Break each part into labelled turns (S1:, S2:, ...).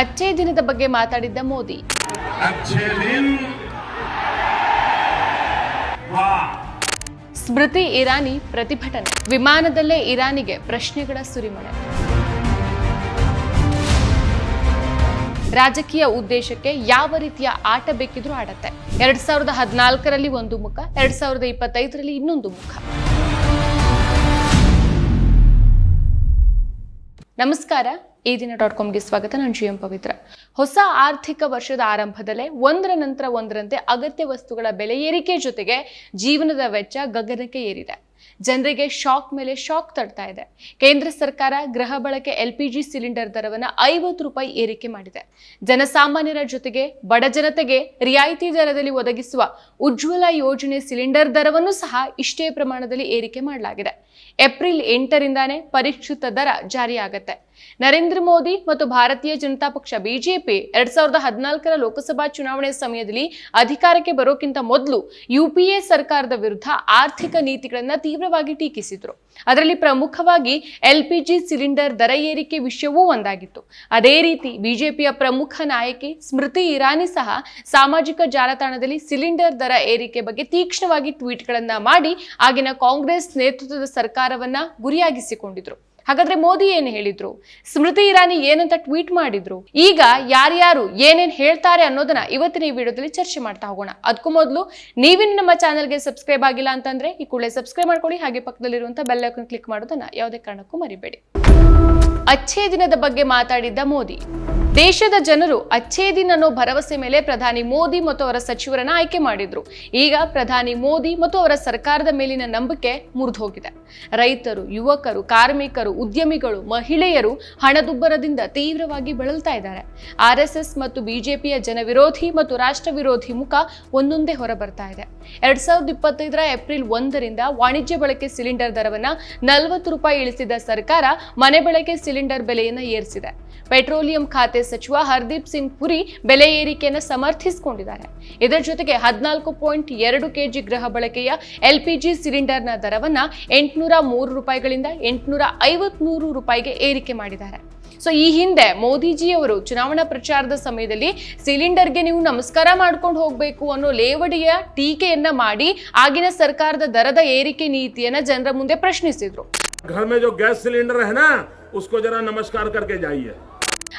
S1: ಅಚ್ಚೇ ದಿನದ ಬಗ್ಗೆ ಮಾತಾಡಿದ್ದ ಮೋದಿ. ಸ್ಮೃತಿ ಇರಾನಿ ಪ್ರತಿಭಟನೆ. ವಿಮಾನದಲ್ಲೇ ಇರಾನಿಗೆ ಪ್ರಶ್ನೆಗಳ ಸುರಿಮಳೆ. ರಾಜಕೀಯ ಉದ್ದೇಶಕ್ಕೆ ಯಾವ ರೀತಿಯ ಆಟ ಬೇಕಿದ್ರೂ ಆಡತ್ತೆ. ಎರಡ್ ಸಾವಿರದ ಹದಿನಾಲ್ಕರಲ್ಲಿ ಒಂದು ಮುಖ ಎರಡ್ ಸಾವಿರದ ಇಪ್ಪತ್ತೈದರಲ್ಲಿ ಇನ್ನೊಂದು ಮುಖ. ನಮಸ್ಕಾರ. ಈ ದಿನ ಡಾಟ್ ಕಾಮ್ಗೆ ಸ್ವಾಗತ. ನಾನು ಜಿ ಎಂ ಪವಿತ್ರ. ಹೊಸ ಆರ್ಥಿಕ ವರ್ಷದ ಆರಂಭದಲ್ಲೇ ಒಂದರ ನಂತರ ಒಂದರಂತೆ ಅಗತ್ಯ ವಸ್ತುಗಳ ಬೆಲೆ ಏರಿಕೆ ಜೊತೆಗೆ ಜೀವನದ ವೆಚ್ಚ ಗಗನಕ್ಕೆ ಏರಿದೆ. ಜನರಿಗೆ ಶಾಕ್ ಮೇಲೆ ಶಾಕ್ ತಡ್ತಾ ಇದೆ. ಕೇಂದ್ರ ಸರ್ಕಾರ ಗೃಹ ಬಳಕೆ ಎಲ್ ಪಿ ಜಿ ಸಿಲಿಂಡರ್ ದರವನ್ನು ಐವತ್ತು ರೂಪಾಯಿ ಏರಿಕೆ ಮಾಡಿದೆ. ಜನಸಾಮಾನ್ಯರ ಜೊತೆಗೆ ಬಡ ಜನತೆಗೆ ರಿಯಾಯಿತಿ ದರದಲ್ಲಿ ಒದಗಿಸುವ ಉಜ್ವಲ ಯೋಜನೆ ಸಿಲಿಂಡರ್ ದರವನ್ನು ಸಹ ಇಷ್ಟೇ ಪ್ರಮಾಣದಲ್ಲಿ ಏರಿಕೆ ಮಾಡಲಾಗಿದೆ. ಏಪ್ರಿಲ್ ಎಂಟರಿಂದಾನೇ ಪರಿಷ್ಕೃತ ದರ ಜಾರಿಯಾಗತ್ತೆ. ನರೇಂದ್ರ ಮೋದಿ ಮತ್ತು ಭಾರತೀಯ ಜನತಾ ಪಕ್ಷ ಬಿಜೆಪಿ ಎರಡ್ ಸಾವಿರದ ಹದಿನಾಲ್ಕರ ಲೋಕಸಭಾ ಚುನಾವಣೆ ಸಮಯದಲ್ಲಿ ಅಧಿಕಾರಕ್ಕೆ ಬರೋಕ್ಕಿಂತ ಮೊದಲು ಯುಪಿಎ ಸರ್ಕಾರದ ವಿರುದ್ಧ ಆರ್ಥಿಕ ನೀತಿಗಳನ್ನ ತೀವ್ರವಾಗಿ ಟೀಕಿಸಿದ್ರು. ಅದರಲ್ಲಿ ಪ್ರಮುಖವಾಗಿ ಎಲ್ಪಿಜಿ ಸಿಲಿಂಡರ್ ದರ ಏರಿಕೆ ವಿಷಯವೂ ಒಂದಾಗಿತ್ತು. ಅದೇ ರೀತಿ ಬಿಜೆಪಿಯ ಪ್ರಮುಖ ನಾಯಕಿ ಸ್ಮೃತಿ ಇರಾನಿ ಸಹ ಸಾಮಾಜಿಕ ಜಾಲತಾಣದಲ್ಲಿ ಸಿಲಿಂಡರ್ ದರ ಏರಿಕೆ ಬಗ್ಗೆ ತೀಕ್ಷ್ಣವಾಗಿ ಟ್ವೀಟ್ಗಳನ್ನ ಮಾಡಿ ಆಗಿನ ಕಾಂಗ್ರೆಸ್ ನೇತೃತ್ವದ ಸರ್ಕಾರವನ್ನ ಗುರಿಯಾಗಿಸಿಕೊಂಡಿದ್ರು. ಹಾಗಾದ್ರೆ ಮೋದಿ ಏನ್ ಹೇಳಿದ್ರು? ಸ್ಮೃತಿ ಇರಾನಿ ಏನಂತ ಟ್ವೀಟ್ ಮಾಡಿದ್ರು? ಈಗ ಯಾರ್ಯಾರು ಏನೇನ್ ಹೇಳ್ತಾರೆ ಅನ್ನೋದನ್ನ ಇವತ್ತಿನ ಈ ವಿಡಿಯೋದಲ್ಲಿ ಚರ್ಚೆ ಮಾಡ್ತಾ ಹೋಗೋಣ. ಅದಕ್ಕೂ ಮೊದಲು ನೀವಿನ್ನು ನಮ್ಮ ಚಾನಲ್ಗೆ ಸಬ್ಸ್ಕ್ರೈಬ್ ಆಗಿಲ್ಲ ಅಂತಂದ್ರೆ ಈ ಕೂಡಲೇ ಸಬ್ಸ್ಕ್ರೈಬ್ ಮಾಡ್ಕೊಳ್ಳಿ, ಹಾಗೆ ಪಕ್ಕದಲ್ಲಿರುವಂತ ಬೆಲ್ ಐಕಾನ್ ಕ್ಲಿಕ್ ಮಾಡೋದನ್ನ ಯಾವುದೇ ಕಾರಣಕ್ಕೂ ಮರಿಬೇಡಿ. ಅಚ್ಚೇ ದಿನದ ಬಗ್ಗೆ ಮಾತಾಡಿದ್ದ ಮೋದಿ. ದೇಶದ ಜನರು ಅಚ್ಚೇ ದಿನ ಅನ್ನೋ ಭರವಸೆ ಮೇಲೆ ಪ್ರಧಾನಿ ಮೋದಿ ಮತ್ತು ಅವರ ಸಚಿವರನ್ನ ಆಯ್ಕೆ ಮಾಡಿದ್ರು. ಈಗ ಪ್ರಧಾನಿ ಮೋದಿ ಮತ್ತು ಅವರ ಸರ್ಕಾರದ ಮೇಲಿನ ನಂಬಿಕೆ ಮುರಿದು ಹೋಗಿದೆ. ರೈತರು, ಯುವಕರು, ಕಾರ್ಮಿಕರು, ಉದ್ಯಮಿಗಳು, ಮಹಿಳೆಯರು ಹಣದುಬ್ಬರದಿಂದ ತೀವ್ರವಾಗಿ ಬಳಲ್ತಾ ಇದ್ದಾರೆ. ಆರ್ ಎಸ್ ಎಸ್ ಮತ್ತು ಬಿಜೆಪಿಯ ಜನವಿರೋಧಿ ಮತ್ತು ರಾಷ್ಟ್ರ ವಿರೋಧಿ ಮುಖ ಒಂದೊಂದೇ ಹೊರ ಬರ್ತಾ ಇದೆ. ಎರಡ್ ಸಾವಿರದ ಇಪ್ಪತ್ತೈದರ ಏಪ್ರಿಲ್ ಒಂದರಿಂದ ವಾಣಿಜ್ಯ ಬಳಕೆ ಸಿಲಿಂಡರ್ ದರವನ್ನ ನಲವತ್ತು ರೂಪಾಯಿ ಇಳಿಸಿದ ಸರ್ಕಾರ ಮನೆ ಬಳಕೆ ಸಿಲಿಂಡರ್ ಬೆಲೆಯನ್ನ ಏರಿಸಿದೆ. ಪೆಟ್ರೋಲಿಯಂ ಖಾತೆ ಸಚಿವ ಹರ್ದೀಪ್ ಸಿಂಗ್ ಪುರಿ ಬೆಲೆ ಏರಿಕೆಯನ್ನು ಸಮರ್ಥಿಸಿಕೊಂಡಿದ್ದಾರೆ. ಇದರ ಜೊತೆಗೆ ಹದಿನಾಲ್ಕು ಪಾಯಿಂಟ್ ಎರಡು ಕೆಜಿ ಗೃಹ ಬಳಕೆಯ ಎಲ್ಪಿಜಿ ಸಿಲಿಂಡರ್ನ ದರವನ್ನ ಎಂಟುನೂರ ಮೂರು ರೂಪಾಯಿಗಳಿಂದ ಎಂಟುನೂರ ಐವತ್ಮೂರು ರೂಪಾಯಿಗೆ ಏರಿಕೆ ಮಾಡಿದ್ದಾರೆ ಸೊ ಈ ಹಿಂದೆ ಮೋದಿಜಿ ಅವರು ಚುನಾವಣಾ ಪ್ರಚಾರದ ಸಮಯದಲ್ಲಿ ಸಿಲಿಂಡರ್ಗೆ ನೀವು ನಮಸ್ಕಾರ ಮಾಡ್ಕೊಂಡು ಹೋಗ್ಬೇಕು ಅನ್ನೋ ಲೇವಡಿಯ ಟೀಕೆಯನ್ನ ಮಾಡಿ ಆಗಿನ ಸರ್ಕಾರದ ದರದ ಏರಿಕೆ ನೀತಿಯನ್ನ ಜನರ ಮುಂದೆ ಪ್ರಶ್ನಿಸಿದ್ರು
S2: घर में जो गैस सिलेंडर है ना उसको जरा नमस्कार करके जाइए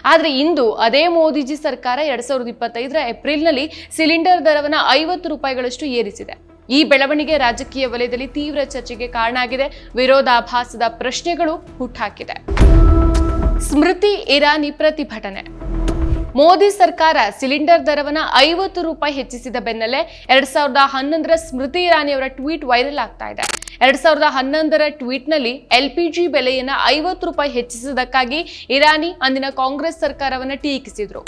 S1: ಆದ್ರೆ ಇಂದು ಅದೇ ಮೋದಿಜಿ ಸರ್ಕಾರ ಎರಡ್ ಸಾವಿರದ ಇಪ್ಪತ್ತೈದರ ಏಪ್ರಿಲ್ನಲ್ಲಿ ಸಿಲಿಂಡರ್ ದರವನ್ನ ಐವತ್ತು ರೂಪಾಯಿಗಳಷ್ಟು ಏರಿಸಿದೆ ಈ ಬೆಳವಣಿಗೆ ರಾಜಕೀಯ ವಲಯದಲ್ಲಿ ತೀವ್ರ ಚರ್ಚೆಗೆ ಕಾರಣ ಆಗಿದೆ. ವಿರೋಧಾಭಾಸದ ಪ್ರಶ್ನೆಗಳು ಹುಟ್ಟಾಕಿದೆ ಸ್ಮೃತಿ ಇರಾನಿ ಪ್ರತಿಭಟನೆ. ಮೋದಿ ಸರ್ಕಾರ ಸಿಲಿಂಡರ್ ದರವನ್ನು ಐವತ್ತು ರೂಪಾಯಿ ಹೆಚ್ಚಿಸಿದ ಬೆನ್ನಲ್ಲೇ ಎರಡ್ ಸಾವಿರದ ಹನ್ನೊಂದರ ಸ್ಮೃತಿ ಇರಾನಿ ಅವರ ಟ್ವೀಟ್ ವೈರಲ್ ಆಗ್ತಾ ಇದೆ. ಎರಡ್ ಸಾವಿರದ ಹನ್ನೊಂದರ ಟ್ವೀಟ್ನಲ್ಲಿ ಜಿ ಬೆಲೆಯನ್ನ ಐವತ್ತು ರೂಪಾಯಿ ಹೆಚ್ಚಿಸಿದ್ದಕ್ಕಾಗಿ ಇರಾನಿ ಅಂದಿನ ಕಾಂಗ್ರೆಸ್ ಸರ್ಕಾರವನ್ನ ಟೀಕಿಸಿದ್ರು.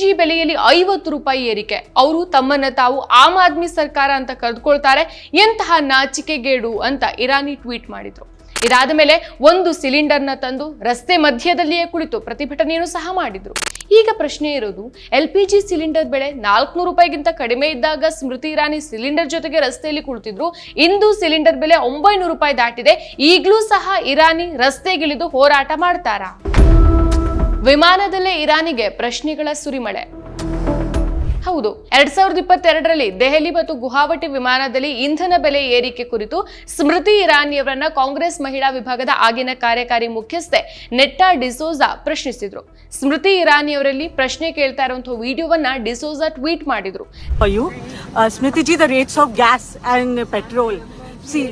S1: ಜಿ ಬೆಲೆಯಲ್ಲಿ ಐವತ್ತು ರೂಪಾಯಿ ಏರಿಕೆ, ಅವರು ತಮ್ಮನ್ನ ತಾವು ಆಮ್ ಆದ್ಮಿ ಸರ್ಕಾರ ಅಂತ ಕರೆದುಕೊಳ್ತಾರೆ, ಎಂತಹ ನಾಚಿಕೆಗೇಡು ಅಂತ ಇರಾನಿ ಟ್ವೀಟ್ ಮಾಡಿದ್ರು. ಇದಾದ ಮೇಲೆ ಒಂದು ಸಿಲಿಂಡರ್ನ ತಂದು ರಸ್ತೆ ಮಧ್ಯದಲ್ಲಿಯೇ ಕುಳಿತು ಪ್ರತಿಭಟನೆಯನ್ನು ಸಹ ಮಾಡಿದ್ರು. ಈಗ ಪ್ರಶ್ನೆ ಇರೋದು, ಎಲ್ ಪಿ ಜಿ ಸಿಲಿಂಡರ್ ಬೆಲೆ ನಾಲ್ಕುನೂರು ರೂಪಾಯಿಗಿಂತ ಕಡಿಮೆ ಇದ್ದಾಗ ಸ್ಮೃತಿ ಇರಾನಿ ಸಿಲಿಂಡರ್ ಜೊತೆಗೆ ರಸ್ತೆಯಲ್ಲಿ ಕುಳಿತಿದ್ರು. ಇಂದು ಸಿಲಿಂಡರ್ ಬೆಲೆ ಒಂಬೈನೂರು ರೂಪಾಯಿ ದಾಟಿದೆ. ಈಗಲೂ ಸಹ ಇರಾನಿ ರಸ್ತೆಗಿಳಿದು ಹೋರಾಟ ಮಾಡ್ತಾರಾ? ವಿಮಾನದಲ್ಲೇ ಇರಾನಿಗೆ ಪ್ರಶ್ನೆಗಳ ಸುರಿಮಳೆ. ಹೌದು. ಎರಡ್ ಸಾವಿರದ ಇಪ್ಪತ್ತೆರಡರಲ್ಲಿ ದೆಹಲಿ ಮತ್ತು ಗುವಾಹಟಿ ವಿಮಾನದಲ್ಲಿ ಇಂಧನ ಬೆಲೆ ಏರಿಕೆ ಕುರಿತು ಸ್ಮೃತಿ ಇರಾನಿಯವರನ್ನ ಕಾಂಗ್ರೆಸ್ ಮಹಿಳಾ ವಿಭಾಗದ ಆಗಿನ ಕಾರ್ಯಕಾರಿ ಮುಖ್ಯಸ್ಥೆ ನೆಟ್ಟಾ ಡಿಸೋಜಾ ಪ್ರಶ್ನಿಸಿದ್ರು. ಸ್ಮೃತಿ ಇರಾನಿಯವರಲ್ಲಿ ಪ್ರಶ್ನೆ ಕೇಳ್ತಾ ಇರುವಂತಹ ವಿಡಿಯೋವನ್ನ ಡಿಸೋಜಾ ಟ್ವೀಟ್ ಮಾಡಿದ್ರು.
S3: ಅಯ್ಯೋ Smriti ji the rates of gas of petrol see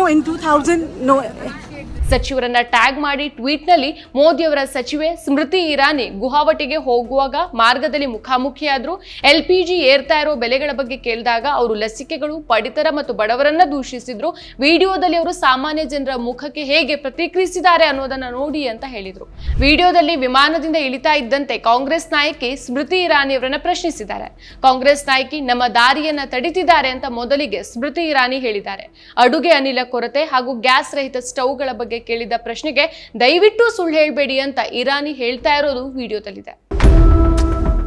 S3: no in two thousand no in 2000, no,
S1: ಸಚಿವರನ್ನ ಟ್ಯಾಗ್ ಮಾಡಿ ಟ್ವೀಟ್ನಲ್ಲಿ ಮೋದಿಯವರ ಸಚಿವೆ ಸ್ಮೃತಿ ಇರಾನಿ ಗುವಾಹಟಿಗೆ ಹೋಗುವಾಗ ಮಾರ್ಗದಲ್ಲಿ ಮುಖಾಮುಖಿಯಾದ್ರು. ಎಲ್ ಪಿ ಜಿ ಏರ್ತಾ ಇರೋ ಬೆಲೆಗಳ ಬಗ್ಗೆ ಕೇಳಿದಾಗ ಅವರು ಲಸಿಕೆಗಳು, ಪಡಿತರ ಮತ್ತು ಬಡವರನ್ನ ದೂಷಿಸಿದ್ರು. ವಿಡಿಯೋದಲ್ಲಿ ಅವರು ಸಾಮಾನ್ಯ ಜನರ ಮುಖಕ್ಕೆ ಹೇಗೆ ಪ್ರತಿಕ್ರಿಯಿಸಿದ್ದಾರೆ ಅನ್ನೋದನ್ನ ನೋಡಿ ಅಂತ ಹೇಳಿದ್ರು. ವಿಡಿಯೋದಲ್ಲಿ ವಿಮಾನದಿಂದ ಇಳಿತಾ ಇದ್ದಂತೆ ಕಾಂಗ್ರೆಸ್ ನಾಯಕಿ ಸ್ಮೃತಿ ಇರಾನಿ ಅವರನ್ನ ಪ್ರಶ್ನಿಸಿದ್ದಾರೆ. ಕಾಂಗ್ರೆಸ್ ನಾಯಕಿ ನಮ್ಮ ದಾರಿಯನ್ನ ತಡಿತಿದ್ದಾರೆ ಅಂತ ಮೊದಲಿಗೆ ಸ್ಮೃತಿ ಇರಾನಿ ಹೇಳಿದ್ದಾರೆ. ಅಡುಗೆ, ಅನಿಲ ಕೊರತೆ ಹಾಗೂ ಗ್ಯಾಸ್ ರಹಿತ ಸ್ಟವ್ಗಳ ಬಗ್ಗೆ ಕೇಳಿದ ಪ್ರಶ್ನೆಗೆ ದಯವಿಟ್ಟು ಸುಳ್ಳು ಹೇಳಬೇಡಿ ಅಂತ ಇರಾನಿ ಹೇಳ್ತಾ ಇರೋದು ವಿಡಿಯೋದಲ್ಲಿದೆ.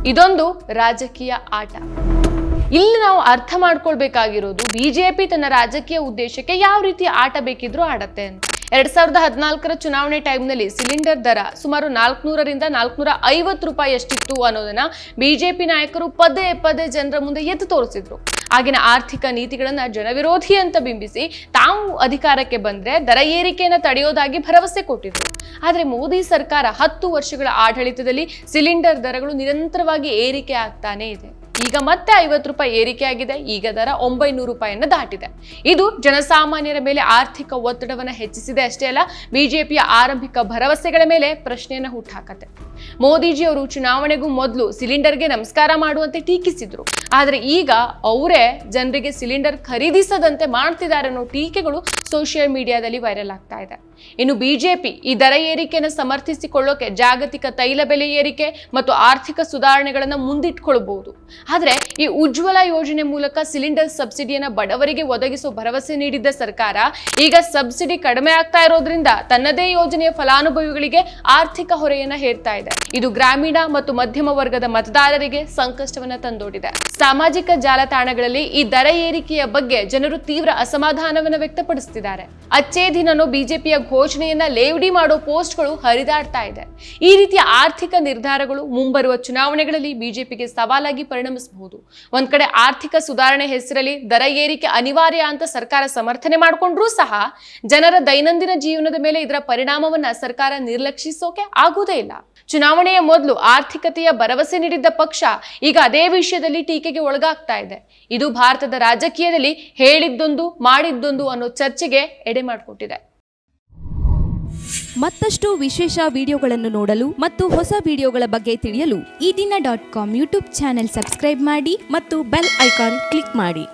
S1: ಇದೊಂದು ರಾಜಕೀಯ ಆಟ. ಇಲ್ಲಿ ನಾವು ಅರ್ಥ ಮಾಡ್ಕೊಳ್ಬೇಕಾಗಿರೋದು ಬಿಜೆಪಿ ತನ್ನ ರಾಜಕೀಯ ಉದ್ದೇಶಕ್ಕೆ ಯಾವ ರೀತಿ ಆಟ ಬೇಕಿದ್ರೂ ಆಡತ್ತೆ ಅಂತ. ಎರಡ್ ಸಾವಿರದ ಹದಿನಾಲ್ಕರ ಚುನಾವಣೆ ಟೈಮ್ನಲ್ಲಿ ಸಿಲಿಂಡರ್ ದರ ಸುಮಾರು ನಾಲ್ಕುನೂರರಿಂದ ನಾಲ್ಕುನೂರ ಐವತ್ತು ರೂಪಾಯಿ ಎಷ್ಟಿತ್ತು ಅನ್ನೋದನ್ನ ಬಿಜೆಪಿ ನಾಯಕರು ಪದೇ ಪದೇ ಜನರ ಮುಂದೆ ಎದ್ದು ತೋರಿಸಿದ್ರು. ಆಗಿನ ಆರ್ಥಿಕ ನೀತಿಗಳನ್ನ ಜನವಿರೋಧಿ ಅಂತ ಬಿಂಬಿಸಿ ತಾವು ಅಧಿಕಾರಕ್ಕೆ ಬಂದ್ರೆ ದರ ಏರಿಕೆಯನ್ನ ತಡೆಯೋದಾಗಿ ಭರವಸೆ ಕೊಟ್ಟಿದ್ರು. ಆದ್ರೆ ಮೋದಿ ಸರ್ಕಾರ ಹತ್ತು ವರ್ಷಗಳ ಆಡಳಿತದಲ್ಲಿ ಸಿಲಿಂಡರ್ ದರಗಳು ನಿರಂತರವಾಗಿ ಏರಿಕೆ ಆಗ್ತಾನೇ ಇದೆ. ಈಗ ಮತ್ತೆ ಐವತ್ತು ರೂಪಾಯಿ ಏರಿಕೆ ಆಗಿದೆ ಈಗ ದರ ಒಂಬೈನೂರು ರೂಪಾಯಿಯನ್ನು ದಾಟಿದೆ. ಇದು ಜನಸಾಮಾನ್ಯರ ಮೇಲೆ ಆರ್ಥಿಕ ಒತ್ತಡವನ್ನು ಹೆಚ್ಚಿಸಿದೆ ಅಷ್ಟೇ ಅಲ್ಲ, ಬಿಜೆಪಿಯ ಆರಂಭಿಕ ಭರವಸೆಗಳ ಮೇಲೆ ಪ್ರಶ್ನೆಯನ್ನು ಹುಟ್ಟಾಕತ್ತೆ ಮೋದಿಜಿ ಅವರು ಚುನಾವಣೆಗೂ ಮೊದಲು ಸಿಲಿಂಡರ್ಗೆ ನಮಸ್ಕಾರ ಮಾಡುವಂತೆ ಟೀಕಿಸಿದ್ರು. ಆದರೆ ಈಗ ಅವರೇ ಜನರಿಗೆ ಸಿಲಿಂಡರ್ ಖರೀದಿಸದಂತೆ ಮಾಡ್ತಿದ್ದಾರೆ ಅನ್ನೋ ಟೀಕೆಗಳು ಸೋಷಿಯಲ್ ಮೀಡಿಯಾದಲ್ಲಿ ವೈರಲ್ ಆಗ್ತಾ ಇದೆ. ಇನ್ನು ಬಿಜೆಪಿ ಈ ದರ ಏರಿಕೆಯನ್ನು ಸಮರ್ಥಿಸಿಕೊಳ್ಳೋಕೆ ಜಾಗತಿಕ ತೈಲ ಬೆಲೆ ಏರಿಕೆ ಮತ್ತು ಆರ್ಥಿಕ ಸುಧಾರಣೆಗಳನ್ನು ಮುಂದಿಟ್ಕೊಳ್ಬಹುದು. ಆದರೆ ಈ ಉಜ್ವಲ ಯೋಜನೆ ಮೂಲಕ ಸಿಲಿಂಡರ್ ಸಬ್ಸಿಡಿಯನ್ನ ಬಡವರಿಗೆ ಒದಗಿಸೋ ಭರವಸೆ ನೀಡಿದ್ದ ಸರ್ಕಾರ ಈಗ ಸಬ್ಸಿಡಿ ಕಡಿಮೆ ಆಗ್ತಾ ಇರೋದ್ರಿಂದ ತನ್ನದೇ ಯೋಜನೆಯ ಫಲಾನುಭವಿಗಳಿಗೆ ಆರ್ಥಿಕ ಹೊರೆಯನ್ನು ಹೇರ್ತಾ ಇದೆ. ಇದು ಗ್ರಾಮೀಣ ಮತ್ತು ಮಧ್ಯಮ ವರ್ಗದ ಮತದಾರರಿಗೆ ಸಂಕಷ್ಟವನ್ನ ತಂದೊಡ್ಡಿದೆ ಸಾಮಾಜಿಕ ಜಾಲತಾಣಗಳಲ್ಲಿ ಈ ದರ ಏರಿಕೆಯ ಬಗ್ಗೆ ಜನರು ತೀವ್ರ ಅಸಮಾಧಾನವನ್ನ ವ್ಯಕ್ತಪಡಿಸುತ್ತಿದ್ದಾರೆ ಅಚ್ಚೇ ದಿನನೋ ಬಿಜೆಪಿಯ ಘೋಷಣೆಯನ್ನ ಲೇವಡಿ ಮಾಡೋ ಪೋಸ್ಟ್ಗಳು ಹರಿದಾಡ್ತಾ ಇದೆ. ಈ ರೀತಿಯ ಆರ್ಥಿಕ ನಿರ್ಧಾರಗಳು ಮುಂಬರುವ ಚುನಾವಣೆಗಳಲ್ಲಿ ಬಿಜೆಪಿಗೆ ಸವಾಲಾಗಿ ಪರಿಣಮಿಸಬಹುದು. ಒಂದ್ ಕಡೆ ಆರ್ಥಿಕ ಸುಧಾರಣೆ ಹೆಸರಲ್ಲಿ ದರ ಏರಿಕೆ ಅನಿವಾರ್ಯ ಅಂತ ಸರ್ಕಾರ ಸಮರ್ಥನೆ ಮಾಡಿಕೊಂಡ್ರೂ ಸಹ ಜನರ ದೈನಂದಿನ ಜೀವನದ ಮೇಲೆ ಇದರ ಪರಿಣಾಮವನ್ನ ಸರ್ಕಾರ ನಿರ್ಲಕ್ಷಿಸೋಕೆ ಆಗುವುದೇ ಇಲ್ಲ. ಚುನಾವಣೆಯ ಮೊದಲು ಆರ್ಥಿಕತೆಯ ಭರವಸೆ ನೀಡಿದ್ದ ಪಕ್ಷ ಈಗ ಅದೇ ವಿಷಯದಲ್ಲಿ ಟೀಕೆಗೆ ಒಳಗಾಗ್ತಾ ಇದೆ. ಇದು ಭಾರತದ ರಾಜಕೀಯದಲ್ಲಿ ಹೇಳಿದ್ದೊಂದು, ಮಾಡಿದ್ದೊಂದು ಅನ್ನೋ ಚರ್ಚೆಗೆ ಎಡೆ ಮಾಡಿಕೊಟ್ಟಿದೆ.
S4: ಮತ್ತಷ್ಟು ವಿಶೇಷ ವಿಡಿಯೋಗಳನ್ನು ನೋಡಲು ಮತ್ತು ಹೊಸ ವಿಡಿಯೋಗಳ ಬಗ್ಗೆ ತಿಳಿಯಲು
S5: Eedina dot com YouTube channel subscribe ಮಾಡಿ
S4: ಮತ್ತು ಬೆಲ್ ಐಕಾನ್ ಕ್ಲಿಕ್ ಮಾಡಿ.